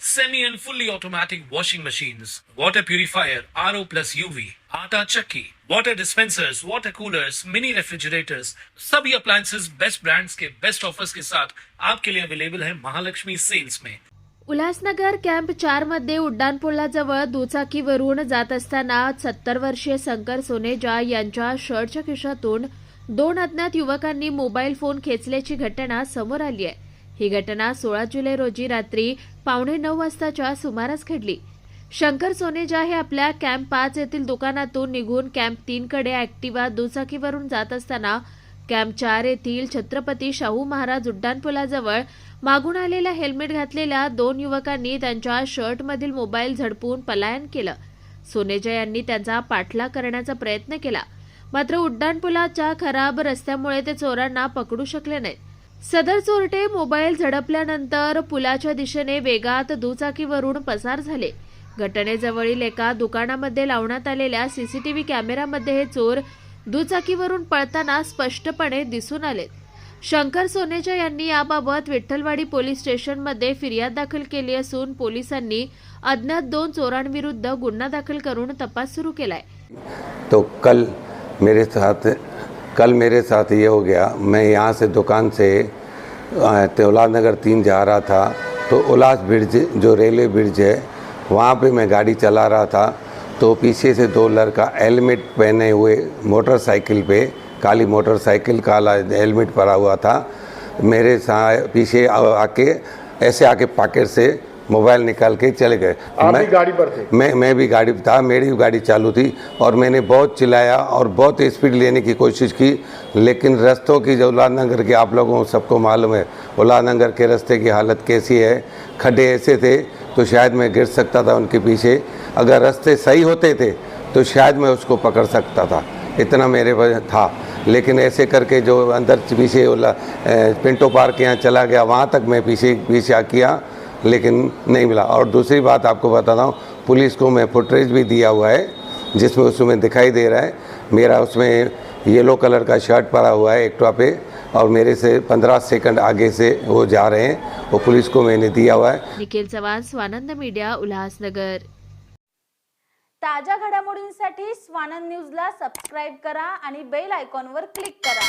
semi and fully automatic washing machines, water purifier, RO plus UV, आटा चक्की, water dispensers, water coolers, mini refrigerators, सभी appliances. Best brands के best offers के साथ आपके लिए अवेलेबल है महालक्ष्मी सेल्स में उल्हासनगर कॅम्प चारमध्ये उड्डाणपुलाजवळ दुचाकीवरून जात असताना सत्तर वर्षीय शंकर सोनेजा यांच्या शर्टच्या खिशातून दोन अज्ञात युवकांनी मोबाईल फोन खेचल्याची घटना समोर आली आहे. ही घटना सोळा जुलै रोजी रात्री पावणे नऊ वाजताच्या सुमारास घडली. शंकर सोनेजा हे आपल्या कॅम्प पाच येथील दुकानातून निघून कॅम्प तीन कडे ऍक्टिवा दुचाकीवरून जात असताना कॅम्प चार येथील छत्रपती शाहू महाराज उड्डाणपुलाजवळ मागून आलेल्या हेल्मेट घातलेल्या दोन युवकांनी त्यांच्या शर्टमधील मोबाईल झडपून पलायन केलं. सोनेजा यांनी त्यांचा पाठलाग करण्याचा प्रयत्न केला. मात्र उड्डाणपुलाच्या खराब रस्त्यामुळे ते चोरांना पकडू शकले नाहीत. सदर चोरटे मोबाईल झडपल्यानंतर पुलाच्या दिशेने वेगात दुचाकीवरून पसार झाले. घटनेजवळील एका दुकानामध्ये लावण्यात आलेल्या सीसीटीव्ही कॅमेऱ्यामध्ये हे चोर दुचाकीवरून पळताना स्पष्टपणे दिसून आले. शंकर सोनेजा यांनी याबाबत विठ्ठलवाडी पोलीस स्टेशनमध्ये फिर्याद दाखल केली असून पोलिसांनी अज्ञात दोन चोरांविरुद्ध गुन्हा दाखल करून तपास सुरू केलाय. तो कल मेरे साथ कल मेरे साथ ये हो गया, मैं यहाँ से दुकान से तेवलाद नगर तीन जा रहा था तो उल्लास ब्रिज, जो रेलवे ब्रिज है, वहाँ पे मैं गाड़ी चला रहा था तो पीछे से दो लड़का हेलमेट पहने हुए मोटरसाइकिल पे, काली मोटरसाइकिल, काला हेलमेट पड़ा हुआ था, मेरे सा पीछे आके, ऐसे आके पॉकेट से मोबाइल निकाल के चले गए। आप मैं- भी गाड़ी पर थे? मैं मैं भी गाड़ी पे था मेरी भी गाड़ी चालू थी और मैंने बहुत चिल्लाया और बहुत स्पीड लेने की कोशिश की लेकिन रस्तों की जो उल्लासनगर के आप लोगों सबको मालूम है उल्लासनगर के रास्ते की हालत कैसी है खड्डे ऐसे थे तो शायद मैं गिर सकता था उनके पीछे। अगर रास्ते सही होते थे तो शायद मैं उसको पकड़ सकता था इतना मेरे पास था। लेकिन ऐसे करके जो अंदर पीछे पिंटो पार्क यहाँ चला गया वहाँ तक मैं पीछे पीछे किया लेकिन नहीं मिला। और दूसरी बात आपको बताता हूँ पुलिस को मैं फुटरेज भी दिया हुआ है जिसमें उसमें दिखाई दे रहा है। मेरा उसमें येलो कलर का शर्ट पड़ा हुआ है एक्टवा पे और मेरे से पंद्रह सेकंड आगे से वो जा रहे हैं। वो पुलिस को मैंने दिया हुआ है। निखिल चव्हाण स्वानंद मीडिया उल्हासनगर। ताज्या घडामोडींसाठी स्वानंद न्यूजला सबस्क्राईब करा आणि बेल आयकॉनवर क्लिक करा.